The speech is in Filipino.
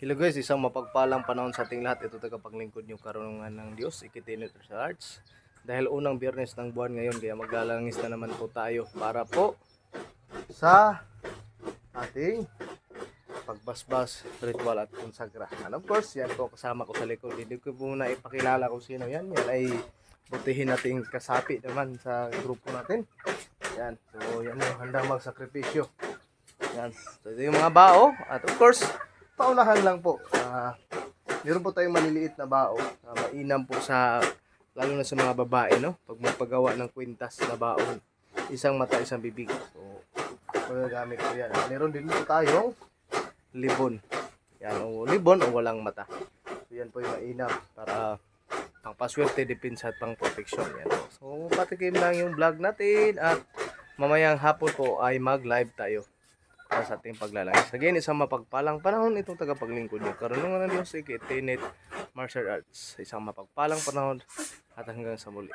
Hello guys, isang mapagpalang panahon sa ating lahat. Ito tagapaglingkod nyo karunungan ng Diyos, Ikitinit Arts. Dahil unang biyernes ng buwan ngayon, kaya maglalangis na naman po tayo para po sa ating pagbasbas, ritual at konsagra. And of course, yan po kasama ko sa likod. Hindi ko muna ipakilala kung sino yan. Yan ay butihin nating kasapi naman sa grupo natin. Yan. So, yan yung handang magsakripisyo. Yan. So, ito yung mga bao. At of course, paunahan lang po. Ah, meron po tayong maliliit na bao. na mainam po sa, lalo na sa mga babae, no? Pag magpagawa ng kwintas na baon. Isang mata, isang bibig. So, magagamit ko yan. Meron din po tayong libon. Yan, o libon o walang mata. So, yan po yung mainam para pang paswerte, depensa at pang protection. Yan. So, patikim lang yung vlog natin at mamayang hapon po ay mag-live tayo para sa ating paglalangis. Again, isang mapagpalang panahon itong tagapaglingkod niyo. Karunungan ng Diyos, Tenet Martial Arts. Isang mapagpalang panahon at hanggang sa muli.